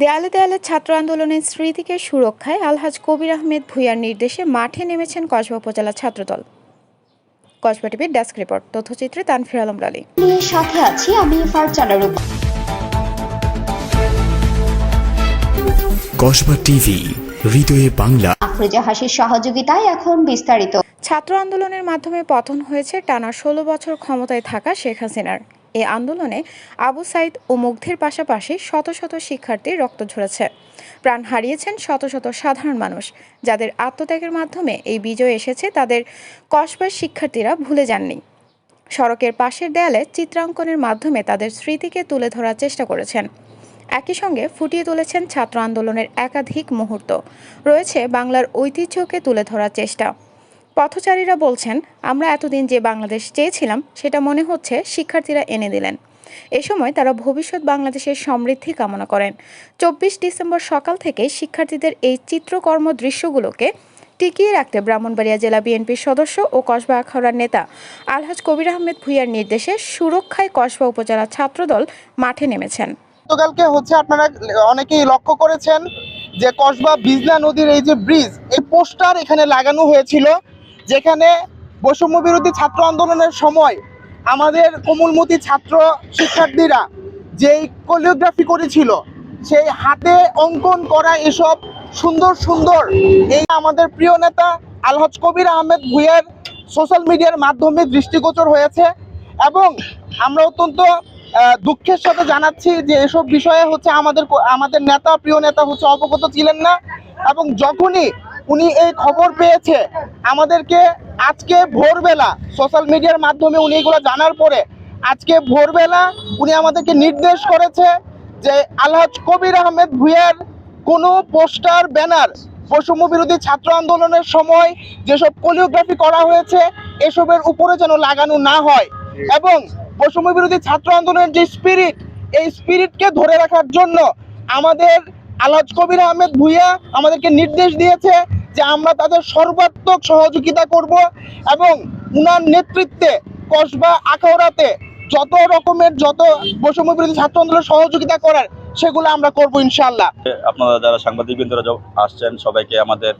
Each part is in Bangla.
দেয়ালে দেয়ালে ছাত্র আন্দোলনের স্মৃতিকে সুরক্ষায় আলহাজ কবির আহমেদ ভুইয়ার নির্দেশে মাঠে নেমেছেন কসবা উপজেলা ছাত্রদল। কসবা টিভির ডেস্ক রিপোর্ট তথ্যচিত্রে তানফির আলম লালী। সাথে আছি আমি ফারজানা রূপা কসবা টিভি হৃদয়ে বাংলা। আফরোজা হাসির সহযোগিতায় এখন বিস্তারিত। ছাত্র আন্দোলনের মাধ্যমে পতন হয়েছে টানা ষোলো বছর ক্ষমতায় থাকা শেখ হাসিনার। এই আন্দোলনে আবু সাইদ ও মুগ্ধের পাশাপাশি শত শত শিক্ষার্থীর রক্ত ঝরেছে। প্রাণ হারিয়েছেন শত শত সাধারণ মানুষ। যাদের আত্মত্যাগের মাধ্যমে এই বিজয় এসেছে, তাদের কসবার শিক্ষার্থীরা ভুলে যাননি। সড়কের পাশের দেয়ালে চিত্রাঙ্কনের মাধ্যমে তাদের স্মৃতিকে তুলে ধরার চেষ্টা করেছেন। একই সঙ্গে ফুটিয়ে তুলেছেন ছাত্র আন্দোলনের একাধিক মুহূর্ত। রয়েছে বাংলার ঐতিহ্যকে তুলে ধরার চেষ্টা। পথচারীরা বলছেন, আমরা এতদিন যে বাংলাদেশ চেয়েছিলাম, সেটা মনে হচ্ছে শিক্ষার্থীরা এনে দিলেন। এ সময় তারা ভবিষ্যৎ বাংলাদেশের সমৃদ্ধি কামনা করেন। চব্বিশ ডিসেম্বর সকাল থেকে শিক্ষার্থীদের এই চিত্রকর্ম দৃশ্যগুলোকে টিকিয়ে রাখতে ব্রাহ্মণবাড়িয়া জেলা বিএনপির সদস্য ও কসবা আখাউড়ার নেতা আলহাজ কবির আহমেদ ভুইয়ার নির্দেশে সুরক্ষায় কসবা উপজেলা ছাত্রদল মাঠে নেমেছেন। গতকালকে হচ্ছে আপনারা অনেকেই লক্ষ্য করেছেন যে কসবা বিজলা নদীর এই যে ব্রিজ, এই পোস্টার এখানে লাগানো হয়েছিল। যেখানে বৈষম্য বিরোধী ছাত্র আন্দোলনের সময় আমাদের কোমলমতি ছাত্র শিক্ষার্থীরা যেই কোরিওগ্রাফি করেছিল, সেই হাতে অঙ্কন করা এসব সুন্দর সুন্দর এই আমাদের প্রিয় নেতা আলহাজ কবির আহমেদ ভুইয়ার সোশ্যাল মিডিয়ার মাধ্যমে দৃষ্টিগোচর হয়েছে এবং আমরা অত্যন্ত দুঃখের সাথে জানাচ্ছি যে এসব বিষয়ে হচ্ছে আমাদের আমাদের নেতা, প্রিয় নেতা হচ্ছে অবগত ছিলেন না এবং যখনই উনি এই খবর পেয়েছে। আমাদেরকে আজকে ভোরবেলা সোশ্যাল মিডিয়ার মাধ্যমে উনি এগুলো জানার পরে, আজকে ভোরবেলা উনি আমাদেরকে নির্দেশ করেছে যে আলহাজ কবির আহমেদ ভুইয়ার কোনো পোস্টার, ব্যানার, বৈষম্য বিরোধী ছাত্র আন্দোলনের সময় যেসব কোলিওগ্রাফি করা হয়েছে, এসবের উপরে যেন লাগানো না হয় এবং বৈষম্য বিরোধী ছাত্র আন্দোলনের যে স্পিরিট এই স্পিরিটকে ধরে রাখার জন্য আমাদের আলহাজ কবির আহমেদ ভুইয়া আমাদেরকে নির্দেশ দিয়েছে যে আমরা তাদের সর্বাত্মক সহযোগিতা করব এবং উনার নেতৃত্বে কসবা আখাউড়াতে যত রকমের যত বৈষম্য বিরোধী ছাত্র আন্দোলনের সহযোগিতা করার সেগুলো আমরা করব ইনশাল্লাহ আপনারা যারা সাংবাদিকবৃন্দরা আসছেন, সবাইকে আমাদের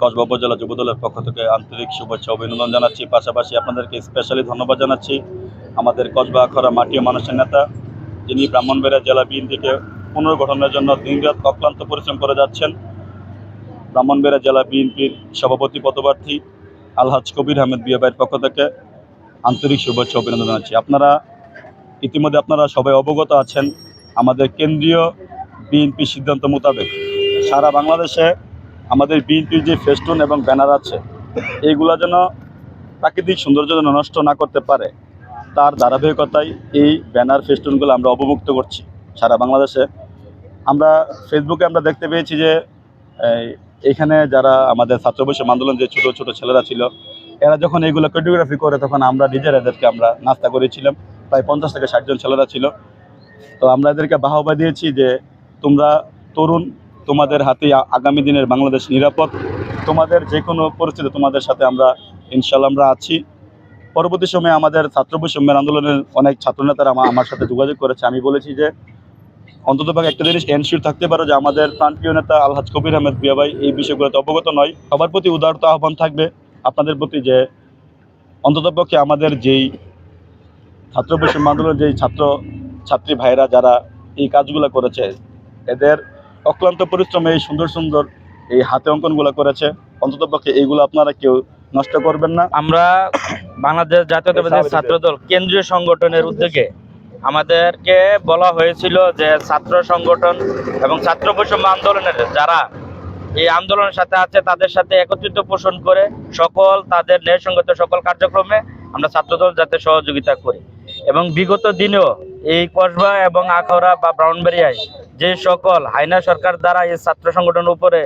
কসবা উপজেলা যুবদলের পক্ষ থেকে আন্তরিক শুভেচ্ছা অভিনন্দন জানাচ্ছি। পাশাপাশি আপনাদেরকে স্পেশালি ধন্যবাদ জানাচ্ছি আমাদের কসবা আখড়া মাটি ও মানুষের নেতা, যিনি ব্রাহ্মণবাড়িয়া জেলা বিএনপিকে পুনর্গঠনের জন্য দিনরাত অক্লান্ত পরিশ্রম করে যাচ্ছেন। ব্রাহ্মণবাড়িয়া জেলা বিএনপির সভাপতি পদপ্রার্থী আলহাজ কবির আহমেদ বিয়াবাইয়ের পক্ষ থেকে আন্তরিক শুভেচ্ছা অভিনন্দন জানাচ্ছি। আপনারা ইতিমধ্যে আপনারা সবাই অবগত আছেন আমাদের কেন্দ্রীয় বিএনপি সিদ্ধান্ত মোতাবেক। সারা বাংলাদেশে আমাদের বিএনপির যে ফেস্টুন এবং ব্যানার আছে, এইগুলো যেন প্রাকৃতিক সৌন্দর্য যেন নষ্ট না করতে পারে, তার ধারাবাহিকতায় এই ব্যানার ফেস্টুনগুলো আমরা অবমুক্ত করছি সারা বাংলাদেশে। আমরা ফেসবুকে আমরা দেখতে পেয়েছি যে এখানে যারা আমাদের ছাত্র বৈষম্য আন্দোলন যে ছোট ছোট ছেলেরা ছিল, এরা যখন এইগুলো কোরিওগ্রাফি করে তখন আমরা নিজেরা এদেরকে আমরা নাস্তা করেছিলাম। প্রায় পঞ্চাশ থেকে ষাট জন ছেলেরা ছিল। তো আমরা এদেরকে বাহবা দিয়েছি যে, তোমরা তরুণ, তোমাদের হাতে আগামী দিনের বাংলাদেশ নিরাপদ। তোমাদের যে কোনো পরিস্থিতি তোমাদের সাথে আমরা ইনশাল্লাহ আমরা আছি। পরবর্তী সময়ে আমাদের ছাত্র বৈষম্যের আন্দোলনের অনেক ছাত্রনেতারা আমার সাথে যোগাযোগ করেছে। আমি বলেছি যে অন্তত একটা জিনিস এনশিওর থাকতে পারো যে আমাদের প্রাণপ্রিয় নেতা আলহাজ কবির আহমেদ বিয়াবাই এই বিষয়গুলোতে অবগত নয়। সবার প্রতি উদারতা আহ্বান থাকবে। আপনাদের প্রতি যে অন্ততপক্ষে আমাদের যেই ছাত্র বৈষম্য আন্দোলনের যেই ছাত্র ছাত্রী ভাইরা যারা এই কাজগুলো করেছে, এদের অক্লান্ত পরিশ্রমে এই সুন্দর সুন্দর এই হাতে অঙ্কনগুলো করেছে। অন্ততপক্ষে এইগুলো আপনারা কেউ নষ্ট করবেন না। আমরা বাংলাদেশ জাতীয়তাবাদী ছাত্র দল কেন্দ্রীয় সংগঠনের উদ্যোগে আমাদেরকে বলা হয়েছিল যে ছাত্র সংগঠন এবং ছাত্র বৈষম্য আন্দোলনের যারা এই আন্দোলনের সাথে আছে, তাদের সাথে একত্রিত পোষণ করে সকল তাদের ন্যায়সঙ্গত সকল কার্যক্রমে আমরা ছাত্রদল যাতে সহযোগিতা করি। এবং বিগত দিনেও এই কসবা এবং আখাউড়া বা ব্রাউনবাড়িয়ায় যে সকল হাইনা সরকার দ্বারা এই ছাত্র সংগঠনের উপরে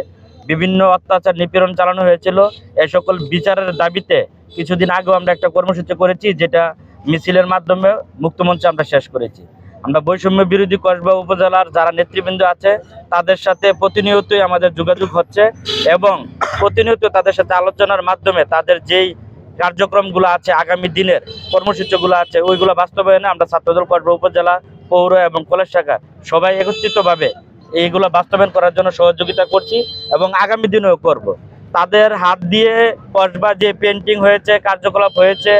বিভিন্ন অত্যাচার, নিপীড়ন চালানো হয়েছিল এই সকল বিচারের দাবিতে কিছুদিন আগেও আমরা একটা কর্মসূচি করেছি, যেটা মিছিলের মাধ্যমে মুক্তমঞ্চে আমরা শেষ করেছি। আমরা বৈষম্য বিরোধী কসবা উপজেলার যারা নেতৃবৃন্দ আছে, তাদের সাথে প্রতিনিয়তই আমাদের যোগাযোগ হচ্ছে এবং প্রতিনিয়ত তাদের সাথে আলোচনার মাধ্যমে তাদের যেই কার্যক্রমগুলো আছে, আগামী দিনের কর্মসূচিগুলো আছে, ওইগুলো বাস্তবায়নে আমরা ছাত্রদল কসবা উপজেলা, পৌর এবং কলেজ শাখা সবাই একত্রিতভাবে এইগুলো বাস্তবায়ন করার জন্য সহযোগিতা করছি এবং আগামী দিনেও করব। তাদের হাত দিয়ে কসবা যে পেন্টিং হয়েছে, কার্যকলাপ হয়েছে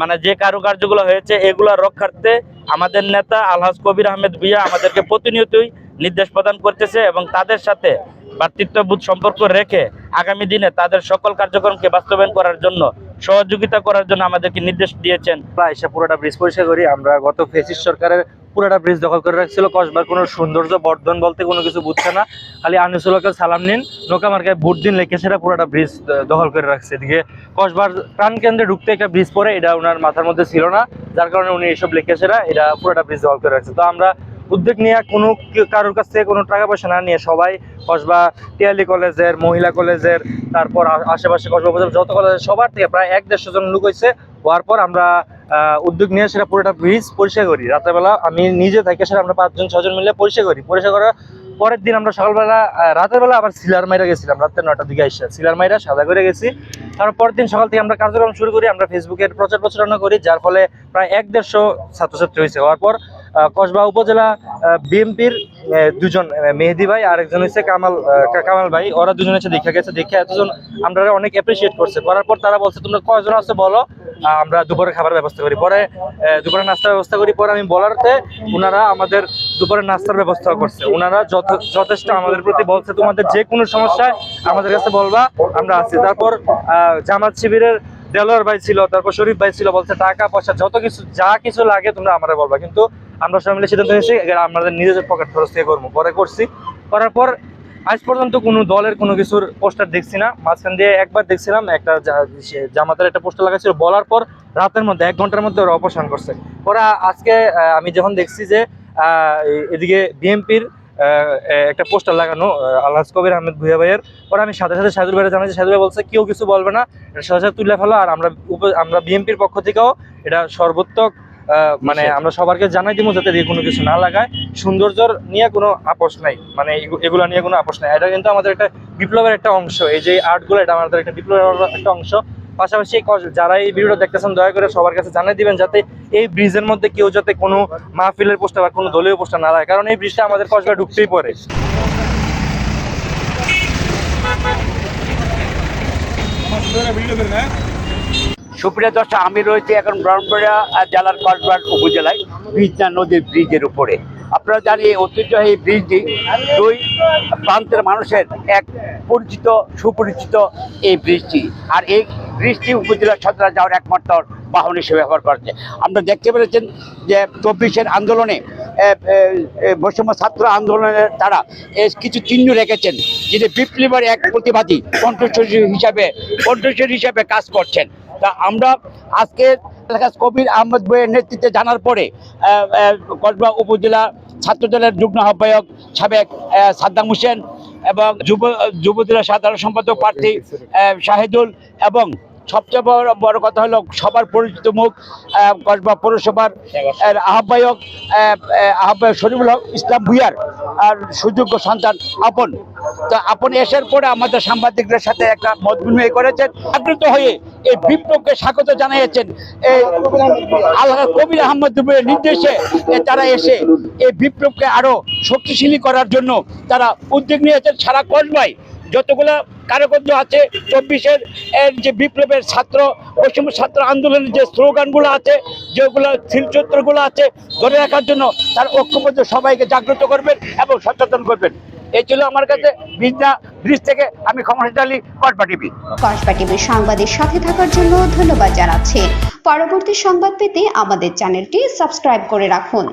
মানে যে কারুকার্যগুলো হয়েছে, এগুলো রক্ষার্থে আমাদের নেতা আলহাজ কবির আহমেদ ভিয়া আমাদেরকে প্রতিনিয়তই নির্দেশ প্রদান করতেছে এবং তাদের সাথে ভ্রাতৃত্ববোধ সম্পর্ক রেখে আগামী দিনে তাদের সকল কার্যক্রমকে বাস্তবায়ন করার জন্য, সহযোগিতা করার জন্য আমাদেরকে নির্দেশ দিয়েছেন। প্রায় এসে পুরোটা ব্রিজ পরিষ্কার করি। আমরা গত ফেসিস সরকারের পুরোটা ব্রিজ দখল করে রাখছিল। কসবার কোনো সৌন্দর্য, বর্ধন বলতে কোনো কিছু বুঝছে না। খালি আনিসুলকে সালাম নিন, নৌকা মার্কায় ভোট দিন লেখে সেটা পুরোটা ব্রিজ দখল করে রাখছে এদিকে। কসবার প্রাণকেন্দ্রে ঢুকতে একটা ব্রিজ পরে এটা ওনার মাথার মধ্যে ছিল না। যার কারণে উনি এইসব লিখে সেটা, এটা পুরোটা ব্রিজ দখল করে রাখছে। তো আমরা উদ্যোগ নিয়ে কোনো কারোর কাছ থেকে কোনো টাকা পয়সা না নিয়ে সবাই কসবা, টিয়ালি কলেজের, মহিলা কলেজের, তারপর আশেপাশে কসবা যত কলেজ সবার থেকে প্রায় এক দেড়শো জন লোক হয়েছে হওয়ার পর আমরা উদ্যোগ নিয়ে সেটা পুরোটা ব্রিজ পরিষ্কার করি। রাতেরবেলা আমি নিজে থাকি সেটা আমরা পাঁচজন, ছজন মিলে পরিষ্কার করি। পরিষ্কার করার পরের দিন আমরা সকালবেলা রাতের বেলা আবার সিলার মাইরা গেছিলাম। রাত্রে নটার দিকে এসে সিলার মাইরা সাদা করে গেছি। তারপর পরের দিন সকাল থেকে আমরা কার্যক্রম শুরু করি, আমরা ফেসবুকের প্রচার প্রচারণা করি, যার ফলে প্রায় এক দেড়শো ছাত্রছাত্রী হয়েছে। হওয়ার পর কসবা উপজেলা বিএমপির দুজন মেহেদি ভাই আর একজন হচ্ছে কামাল কামাল ভাই। ওরা দুজন এসে দেখা গেছে দেখে এতজন আমরা অনেক অ্যাপ্রিসিয়েট করছে। করার পর তারা বলছে তোমরা কয়জন আছে বলো? আমরা দুপুরে খাবার ব্যবস্থা করি। পরে আহ, দুপুরে নাস্তার ব্যবস্থা করি। পরে আমি বলারতে ওনারা আমাদের দুপুরে নাস্তার ব্যবস্থা করছে। ওনারা যথ- যথেষ্ট আমাদের প্রতি বলছে তোমাদের যে কোনো সমস্যায় আমাদের কাছে বলবা আমরা আছি। তারপর জামাত শিবিরের দেলোয়ার ভাই ছিল তারপর শরীফ ভাই ছিল বলছে টাকা পয়সা যত কিছু যা কিছু লাগে তোমরা আমাদের বলবা। কিন্তু আমরা সবাই মিলে সিদ্ধান্ত নিয়েছি আমাদের নিজেদের পকেট খরচ থেকে করব। পরে করছি। করার পর আজ পর্যন্ত কোনো দলের কোনো কিছুর পোস্টার দেখছি না। মাঝখান দিয়ে একবার দেখছিলাম, একটা জামাতের একটা পোস্টার লাগাচ্ছিল বলার পর রাতের মধ্যে, এক ঘণ্টার মধ্যে ওরা অপসারণ করছে। পরে আজকে আমি যখন দেখছি যে এদিকে বিএনপির একটা পোস্টার লাগানো আলহাজ কবির আহমেদ ভুইয়া ভাইয়ের পরে আমি সাথে সাথে সাইদুল ভাইয়ের জানাই, সাইদুল ভাই বলছে, কেউ কিছু বলবে না। এটা সাথে সাথে তুলে ফেলো আর আমরা আমরা বিএনপির পক্ষ থেকেও এটা সর্বোত্তক মানে আমরা সবারকে জানাই দিব যাতে দিয়ে কোনো কিছু না লাগায়। সৌন্দর্যর নিয়ে কোনো আপোষ নাই। মানে এগু- এগুলা নিয়ে কোনো আপোষ নাই। এটা কিন্তু আমাদের একটা বিপ্লবের একটা অংশ। এই যে আর্টগুলো এটা আমাদের একটা বিপ্লবের একটা অংশ। পাশাপাশি যারা এই ভিডিওটা দেখতেছেন দয়া করে সবার কাছে জানিয়ে দিবেন যাতে এই ব্রিজের মধ্যে কেউ যাতে কোনো মাহফিলের পোস্টার বা কোনো দলীয় পোস্টার না লাগে কারণ এই ব্রিজটা আমাদের কসবা ঢুকতেই পড়ে। সুপ্রিয় দর্শক, আমি রয়েছে এখন ব্রাহ্মণবাড়িয়া জেলার কসবার উপজেলায় বিজনা নদীর ব্রিজের উপরে। আপনারা জানি ঐতিহ্যবাহী ব্রিজটি দুই প্রান্তের মানুষের এক পরিচিত, সুপরিচিত এই ব্রিজটি। আর এই ব্রিজটি উপজেলা সদরা যাওয়ার একমাত্র বাহন হিসেবে ব্যবহার করছে আমরা দেখতে পেরেছেন যে চব্বিশের আন্দোলনে বৈষম্য ছাত্র আন্দোলনের তারা কিছু চিহ্ন রেখেছেন যেটি বিপ্লবের এক প্রতিবাদী কণ্ঠস্বরী হিসাবে কণ্ঠস্বরী হিসাবে কাজ করছেন। তা আমরা আজকে এলাকা কবির আহমদ বইয়ের নেতৃত্বে জানার পরে কসবা উপজেলা ছাত্রদলের যুগ্ম আহ্বায়ক সাবেক সাদ্দাম হোসেন এবং যুব, যুবদলের সাধারণ সম্পাদক প্রার্থী শাহিদুল এবং সবচেয়ে বড় বড় কথা হলো সবার পরিচিত মুখ কসবা পৌরসভার আহ, আহ্বায়ক আহ, আহ, আহ্বায়ক শরীফুল হক ইসলাম ভুইয়ার আর সুযোগ্য সন্তান আপন। তো আপন এসার পরে আমাদের সাংবাদিকদের সাথে একটা মত বিনিময় করেছেন। আগ্রত হয়ে এই বিপ্লবকে স্বাগত জানিয়েছেন এই আল্লাহ কবির আহমদ নির্দেশে তারা এসে এই বিপ্লবকে আরও শক্তিশালী করার জন্য তারা উদ্যোগ নিয়েছেন। সারা কসবায় যতগুলো কারকর্য আছে, চব্বিশের, এর যে বিপ্লবের ছাত্র, পশ্চিম ছাত্র আন্দোলনের যে স্লোগানগুলো আছে, যেগুলো শিলচত্রগুলো আছে, ধরে রাখার জন্য তার ঐক্যবদ্ধ সবাইকে জাগ্রত করবেন এবং সচেতন করবেন। এই ছিল আমার কাছে বিদ্যা ব্রিজ থেকে, আমি ক্ষমতা আলী, কসবা টিভি। কসবা টিভির সংবাদের সাথে থাকার জন্য ধন্যবাদ জানাচ্ছি। পরবর্তী সংবাদ পেতে আমাদের চ্যানেলটি সাবস্ক্রাইব করে রাখুন।